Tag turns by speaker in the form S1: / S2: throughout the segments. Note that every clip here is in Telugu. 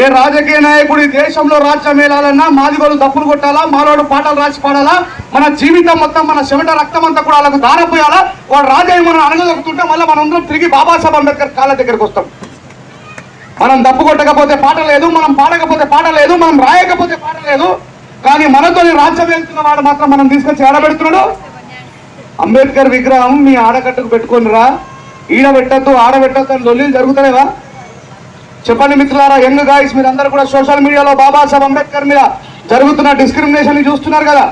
S1: ఏ రాజకీయ నాయకుడు ఈ దేశంలో రాజ్యం వేయాలన్నా మాదిగోలు తప్పులు కొట్టాలా మాలోడు పాటలు రాసి పాడాలా మన జీవితం మొత్తం మన చెమట రక్తం అంతా కూడా వాళ్ళకు దారపోయాలా? వాడు రాజయ్య మనం అనగదొక్కుతుంటే మళ్ళీ మనందరం తిరిగి బాబాసాహెబ్ అంబేద్కర్ కాళ్ళ దగ్గరికి వస్తాం. మనం దప్పు కొట్టకపోతే పాట లేదు మనం పాడకపోతే పాట లేదు మనం రాయకపోతే పాట లేదు. కానీ మనతోని రాజ్యం వెళ్తున్న వాడు మాత్రం మనం తీసుకొచ్చి ఆడబెడుతున్నాడు. అంబేద్కర్ విగ్రహం మీ ఆడకట్టుకు పెట్టుకుని రా. ఈడబెట్టద్దు ఆడబెట్టద్దు అని లొల్లీలు జరుగుతలేవా? చెప్పండి మిత్రులారా యంగ్ గాయస్ మీరు అందరూ కూడా సోషల్ మీడియాలో బాబాసాహెబ్ అంబేద్కర్ మీద జరుగుతున్న డిస్క్రిమినేషన్ చూస్తున్నారు కదా?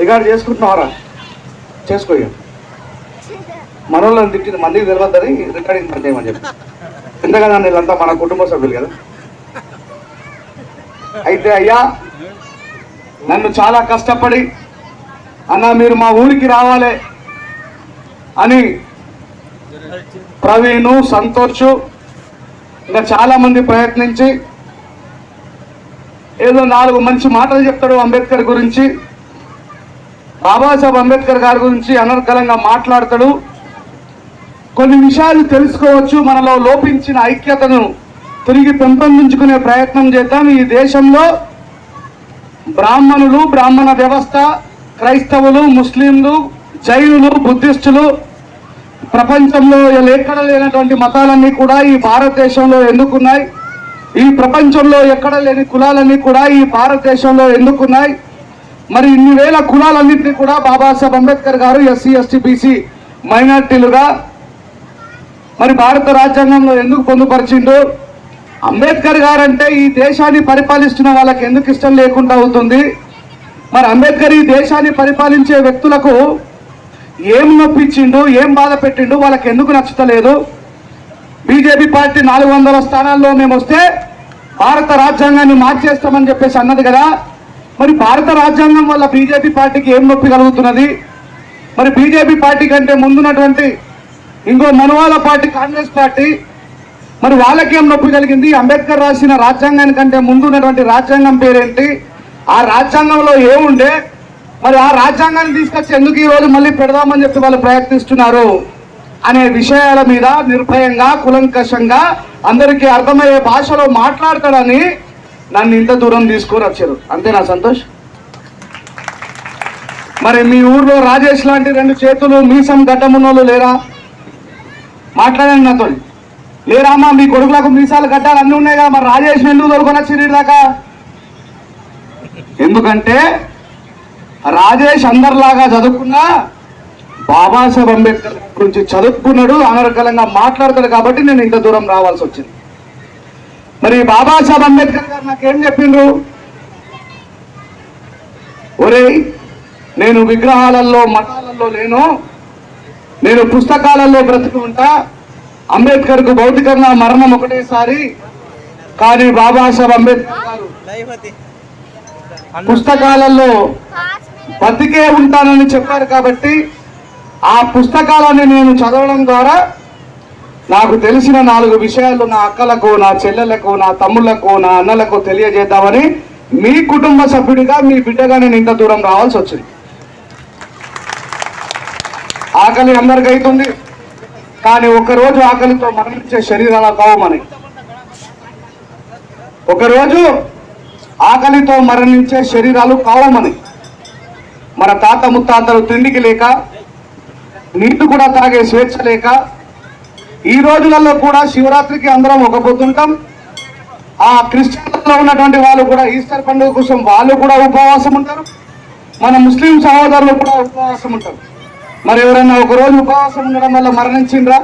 S1: రికార్డ్ చేసుకుంటున్నారా? చేసుకో మనోళ్ళని తిట్టింది మందికి తెలియద్దని రికార్డింగ్ పనిచేయమని చెప్పి. ఎందుకన్నా వీళ్ళంతా మన కుటుంబ సభ్యులు కదా? అయితే అయ్యా నన్ను చాలా కష్టపడి అన్న మీరు మా ఊరికి రావాలి అని ప్రవీణ్ సంతోష్ ఇంకా చాలా మంది ప్రయత్నించి ఏదో నాలుగు మంచి మాటలు చెప్తాడు అంబేద్కర్ గురించి. బాబాసాహెబ్ అంబేద్కర్ గారి గురించి అనర్గలంగా మాట్లాడతాడు. కొన్ని విషయాలు తెలుసుకోవచ్చు మనలో లోపించిన ఐక్యతను తిరిగి పెంపొందించుకునే ప్రయత్నం చేద్దాం. ఈ దేశంలో బ్రాహ్మణులు బ్రాహ్మణ వ్యవస్థ క్రైస్తవులు ముస్లింలు జైనులు బుద్ధిస్టులు ప్రపంచంలో ఎక్కడ లేనటువంటి మతాలన్నీ కూడా ఈ భారతదేశంలో ఎందుకున్నాయి? ఈ ప్రపంచంలో ఎక్కడ లేని కులాలన్నీ కూడా ఈ భారతదేశంలో ఎందుకున్నాయి? మరి ఇన్ని వేల కులాలన్నింటినీ కూడా బాబాసాహెబ్ అంబేద్కర్ గారు ఎస్సీ ఎస్టీ బీసీ మైనార్టీలుగా మరి భారత రాజ్యాంగంలో ఎందుకు పొందుపరిచిండు? అంబేద్కర్ గారు అంటే ఈ దేశాన్ని పరిపాలిస్తున్న వాళ్ళకి ఎందుకు ఇష్టం లేకుండా అవుతుంది? మరి అంబేద్కర్ ఈ దేశాన్ని పరిపాలించే వ్యక్తులకు ఏం నొప్పించిండు ఏం బాధ పెట్టిండు వాళ్ళకి ఎందుకు నచ్చుతలేదు? బీజేపీ పార్టీ నాలుగు వందల స్థానాల్లో మేము వస్తే భారత రాజ్యాంగాన్ని మార్చేస్తామని చెప్పేసి అన్నది కదా. మరి భారత రాజ్యాంగం వల్ల బీజేపీ పార్టీకి ఏం నొప్పి కలుగుతున్నది? మరి బీజేపీ పార్టీ కంటే ముందున్నటువంటి ఇంకో మనువాల పార్టీ కాంగ్రెస్ పార్టీ మరి వాళ్ళకేం నొప్పి కలిగింది? అంబేద్కర్ రాసిన రాజ్యాంగానికంటే ముందు ఉన్నటువంటి రాజ్యాంగం పేరేంటి? ఆ రాజ్యాంగంలో ఏముండే? మరి ఆ రాజ్యాంగాన్ని తీసుకొచ్చి ఎందుకు ఈ రోజు మళ్ళీ పెడదామని చెప్పి వాళ్ళు ప్రయత్నిస్తున్నారు అనే విషయాల మీద నిర్భయంగా కులంకషంగా అందరికీ అర్థమయ్యే భాషలో మాట్లాడతాడని నన్ను ఇంత దూరం తీసుకొని వచ్చారు అంతేనా సంతోష్? మరి మీ ఊర్లో రాజేష్ లాంటి రెండు చేతులు మీసం గడ్డమున్నోళ్ళు లేరా? మాట్లాడండి నాతో లేరా మీ కొడుకులకు మీసాలు గడ్డాలు అన్నీ ఉన్నాయి కదా మరి రాజేష్ ఎందుకు దొరుకుని దాకా? ఎందుకంటే రాజేష్ అందరిలాగా చదువుకున్నా బాబాసాహెబ్ అంబేద్కర్ గురించి చదువుకున్నాడు అనర్గళంగా మాట్లాడతాడు కాబట్టి నేను ఇంత దూరం రావాల్సి వచ్చింది. మరి బాబాసాహెబ్ అంబేద్కర్ గారు నాకేం చెప్పిండ్రు? ఒరేయ్ నేను విగ్రహాలలో మఠాలలో లేను. నేను పుస్తకాలలో బ్రతికి ఉంటా. అంబేద్కర్కు భౌతికంగా మరణం ఒకటేసారి. కానీ బాబాసాహెబ్ అంబేద్కర్ గారు పుస్తకాలలో బతికే ఉంటానని చెప్పారు కాబట్టి ఆ పుస్తకాలని నేను చదవడం ద్వారా నాకు తెలిసిన నాలుగు విషయాలు నా అక్కలకు నా చెల్లెలకు నా తమ్ముళ్ళకు నా అన్నలకు తెలియజేద్దామని మీ కుటుంబ సభ్యుడిగా మీ బిడ్డగా నేను ఇంత దూరం రావాల్సి వచ్చింది. ఆకలి అందరికి అవుతుంది కానీ ఒకరోజు ఆకలితో మరణించే శరీరాల కావమని ఒకరోజు ఆకలితో మరణించే శరీరాలు కావమని. మన తాత ముత్తాతలు తిండికి లేక నీటి కూడా తాగే స్వేచ్ఛ లేక ఈ రోజులలో కూడా శివరాత్రికి అందరం ఒక పొద్దుంటాం ఆ క్రిస్టియన్లో ఉన్నటువంటి వాళ్ళు కూడా ఈస్టర్ పండుగ కోసం వాళ్ళు కూడా ఉపవాసం ఉంటారు. మన ముస్లిం సహోదరులు కూడా ఉపవాసం ఉంటారు. మరి ఎవరైనా ఒక రోజు ఉపవాసం ఉండడం వల్ల మరణించిండ్రా?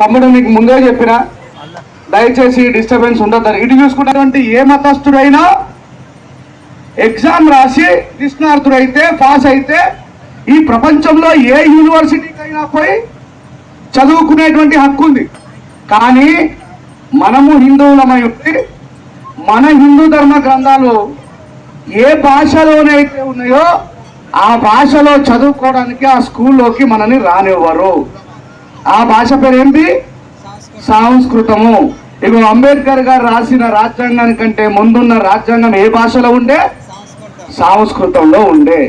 S1: తమ్ముడు నీకు ముందే చెప్పిన దయచేసి డిస్టర్బెన్స్ ఉండద్దని. ఇటు చూసుకున్నటువంటి ఏ మతస్థుడైనా ఎగ్జామ్ రాసి నిష్ణార్థుడైతే పాస్ అయితే ఈ ప్రపంచంలో ఏ యూనివర్సిటీకైనా పోయి చదువుకునేటువంటి హక్కు ఉంది. కానీ మనము హిందువులమై ఉండి మన హిందూ ధర్మ గ్రంథాలు ఏ భాషలోనైతే ఉన్నాయో ఆ భాషలో చదువుకోవడానికి ఆ స్కూల్లోకి మనని రానివ్వరు. ఆ భాష పేరు ఏంటి సంస్కృతము. ఇగో అంబేద్కర్ గారు రాసిన రాజ్యాంగానికంటే ముందున్న రాజ్యాంగం ఏ భాషలో ఉండే? సంస్కృతంలో ఉండే.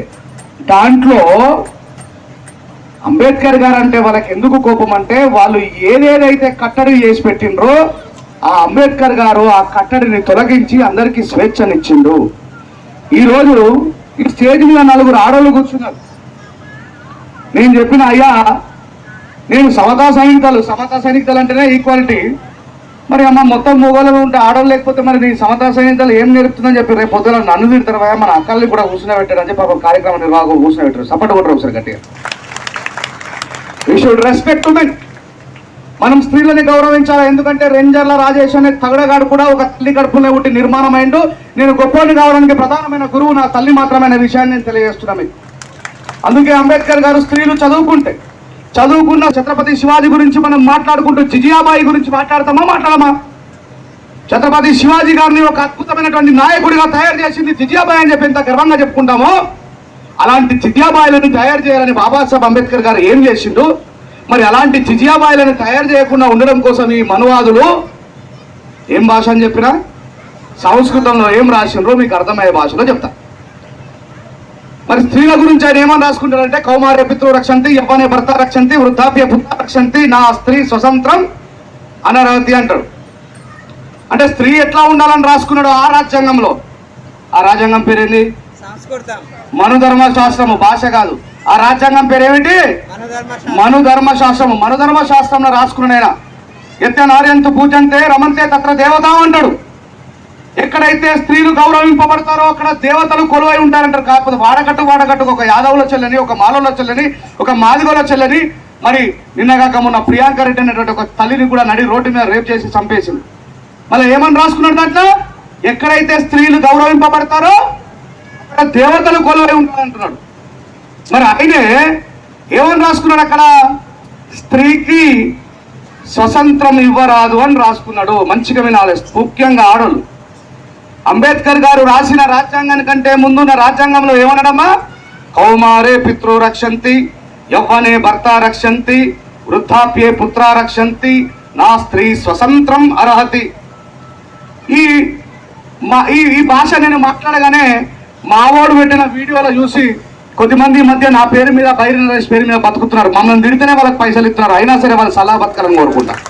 S1: దాంట్లో అంబేద్కర్ గారు అంటే వాళ్ళకి ఎందుకు కోపం అంటే వాళ్ళు ఏదేదైతే కట్టడి చేసి పెట్టిండ్రో ఆ అంబేద్కర్ గారు ఆ కట్టడిని తొలగించి అందరికీ స్వేచ్ఛనిచ్చిండు. ఈరోజు ఈ స్టేజ్ మీద నలుగురు ఆడవాళ్ళు కూర్చున్నారు. నేను చెప్పిన అయ్యా నేను సమతా సైనికులు సమతా సైనికులు అంటేనే ఈక్వాలిటీ మరి అమ్మ మొత్తం మొగోళ్ళలో ఉంటే ఆడవాళ్ళు లేకపోతే మరి నీ సమతా సైనికులు ఏం నేర్పుతుందని చెప్పి రేపు పొద్దున నన్ను తిడతారు భయ మన అక్కల్ని కూడా కూర్చుని పెట్టారు అని చెప్పి కార్యక్రమ నిర్వాహకులు కూర్చుని పెట్టారు. సపోర్ట్ కొట్టరు ఒకసారి గట్టిగా. వీ షుడ్ రెస్పెక్ట్ ఉమెన్ మనం స్త్రీలని గౌరవించాలి? ఎందుకంటే రేంజర్ల రాజేష్ అనే తగడగాడు కూడా ఒక తల్లి కడుపులో ఉండి నిర్మాణం అయిండు నేను గొప్పని కావడానికి ప్రధానమైన గురువు నా తల్లి మాత్రమే అనే విషయాన్ని నేను తెలియజేస్తున్నా మీకు. అందుకే అంబేద్కర్ గారు స్త్రీలు చదువుకుంటే చదువుకున్న ఛత్రపతి శివాజీ గురించి మనం మాట్లాడుకుంటూ జిజియాబాయి గురించి మాట్లాడతామా మాట్లాడమా? ఛత్రపతి శివాజీ గారిని ఒక అద్భుతమైనటువంటి నాయకుడిగా తయారు చేసింది జిజియాబాయి అని చెప్పి ఎంత గర్వంగా చెప్పుకుంటామో? అలాంటి జిజియాబాయిలను తయారు చేయాలని బాబాసాహెబ్ అంబేద్కర్ గారు ఏం చేసిండు? మరి అలాంటి జిజియాబాయిలను తయారు చేయకుండా ఉండడం కోసం ఈ మనువాదులు ఏం భాష అని చెప్పినా? సంస్కృతంలో ఏం రాసిండ్రో మీకు అర్థమయ్యే భాషలో చెప్తా. మరి స్త్రీల గురించి ఆయన ఏమని రాసుకుంటారంటే కౌమార్య పితృ రక్షంతి యవ్వనే భర్త రక్షంతి వృద్ధాప్య పుత్ర రక్షంతి నా స్త్రీ స్వతంత్రం అనరవతి అంటాడు. అంటే స్త్రీ ఎట్లా ఉండాలని రాసుకున్నాడు ఆ రాజ్యాంగంలో? ఆ రాజ్యాంగం పేరేంది? మనుధర్మ శాస్త్రము భాష కాదు. ఆ రాజ్యాంగం పేరేమిటి?
S2: మనధర్మ
S1: శాస్త్రము మనుధర్మ శాస్త్రంలో రాసుకున్నాయన ఎత్తే నార్యంతు పూజంతే రమంతే తత్ర దేవత అంటాడు. ఎక్కడైతే స్త్రీలు గౌరవింపబడతారో అక్కడ దేవతలు కొలువై ఉంటారంటారు. కాకపోతే వాడకట్టు వాడకట్టుకు ఒక యాదవుల చెల్లని ఒక మాలవుల చెల్లని ఒక మాదిగోల చెల్లని మరి నిన్నగాక మొన్న ప్రియాంక రెడ్డి అనేటువంటి ఒక తల్లిని కూడా నడి రోడ్డు మీద రేప్ చేసి చంపేసింది. మళ్ళీ ఏమని రాసుకున్నాడు దాంట్లో? ఎక్కడైతే స్త్రీలు గౌరవింపబడతారో అక్కడ దేవతలు కొలువై ఉంటారంటున్నాడు. మరి ఆయనే ఏమని రాసుకున్నాడు అక్కడ? స్త్రీకి స్వతంత్రం ఇవ్వరాదు అని రాసుకున్నాడు. మంచిగా వినాలి. ముఖ్యంగా ఆడోళ్ళు. అంబేద్కర్ గారు రాసిన రాజ్యాంగాని కంటే ముందున్న రాజ్యాంగంలో ఏమనడమ్మా కౌమారే పితృ రక్షంతి యవ్వనే భర్త రక్షంతి వృద్ధాప్యే పుత్ర రక్షంతి నా స్త్రీ స్వతంత్రం అర్హతి. ఈ మా ఈ ఈ భాష నేను మాట్లాడగానే మావోడు పెట్టిన వీడియోలో చూసి కొద్దిమంది ఈ మధ్య నా పేరు మీద బైరన్ పేరు మీద బతుకుతున్నారు. మమ్మల్ని తిడితేనే వాళ్ళకి పైసలు ఇస్తున్నారు. అయినా సరే వాళ్ళు సలహా బతకాలని కోరుకుంటారు.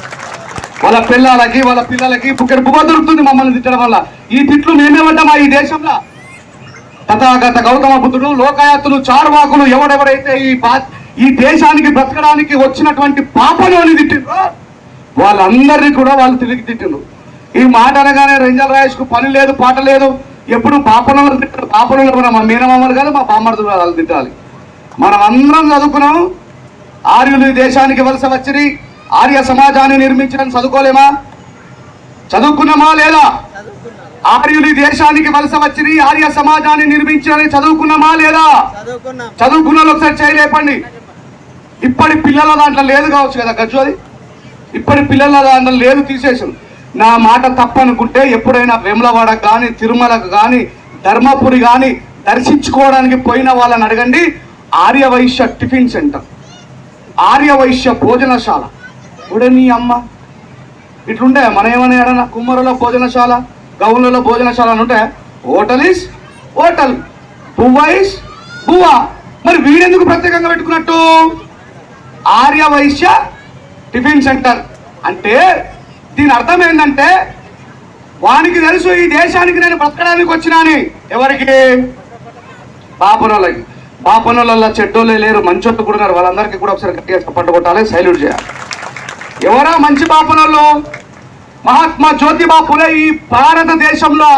S1: వాళ్ళ పిల్లలకి వాళ్ళ పిల్లలకి బుక్కడి బువ్వ దొరుకుతుంది మమ్మల్ని తిట్టడం వల్ల. ఈ తిట్లు మేమే పడ్డామా ఈ దేశంలో? తథాగత గౌతమ బుద్ధుడు లోకాయత్తులు చార్వాకులు ఎవడెవడైతే ఈ ఈ దేశానికి బ్రతకడానికి వచ్చినటువంటి పాపలోని తిట్టిండ్రో వాళ్ళందరినీ కూడా వాళ్ళు తిరిగి తిట్టిండ్రు. ఈ మాట అనగానే రంజల్ రాయేష్కు పని లేదు పాట లేదు. ఎప్పుడు పాపనలు తిట్టారు పాపనలు మన మా మీనమామలు కాదు మా బామ్మర్దులు వాళ్ళు తిట్టాలి. మనం అందరం చదువుకున్నాం. ఆర్యులు దేశానికి వలస వచ్చిరి. ఆర్య సమాజాన్ని నిర్మించడం చదువుకోలేమా? చదువుకున్నామా లేదా? ఆర్యులు దేశానికి వలస వచ్చిరి ఆర్య సమాజాన్ని నిర్మించాలని చదువుకున్నామా లేదా?
S2: చదువుకున్నాం.
S1: ఒకసారి చేయలేపండి ఇప్పటి పిల్లల దాంట్లో లేదు కావచ్చు కదా గజ్జు అది? ఇప్పటి పిల్లల దాంట్లో లేదు తీసేసాం నా మాట తప్పనుకుంటే ఎప్పుడైనా వేములవాడకు కానీ తిరుమలకు కానీ ధర్మపురి కానీ దర్శించుకోవడానికి పోయిన వాళ్ళని అడగండి. Aryavaishya tiffin centre. ఆర్యవైశ్య భోజనశాల. ఇప్పుడు నీ అమ్మ. ఇట్లుండే మన ఏమని ఏడన్నా కుమ్మరుల భోజనశాల గౌన్లలో భోజనశాల అని ఉంటే హోటల్ ఇస్ హోటల్. బువ్వ ఇస్ బువ్వ. మరి వీడెందుకు ప్రత్యేకంగా పెట్టుకున్నట్టు? Arya Vysya tiffin centre. అంటే దీని అర్థం ఏంటంటే వానికి తెలుసు ఈ దేశానికి నేను బ్రతకడానికి వచ్చినాని ఎవరికి? బాపనోళ్ళకి. బాపనోళ్ళ చెడ్డోళ్ళే లేరు మంచోళ్ళు కూడా ఉన్నారు వాళ్ళందరికీ కూడా ఒకసారి గట్టిగా చప్పట్లు కొట్టాలి సైల్యూట్ చేయాలి. ఎవరా మంచి బాపనోళ్ళు? మహాత్మా జ్యోతిబా పులే ఈ భారతదేశంలో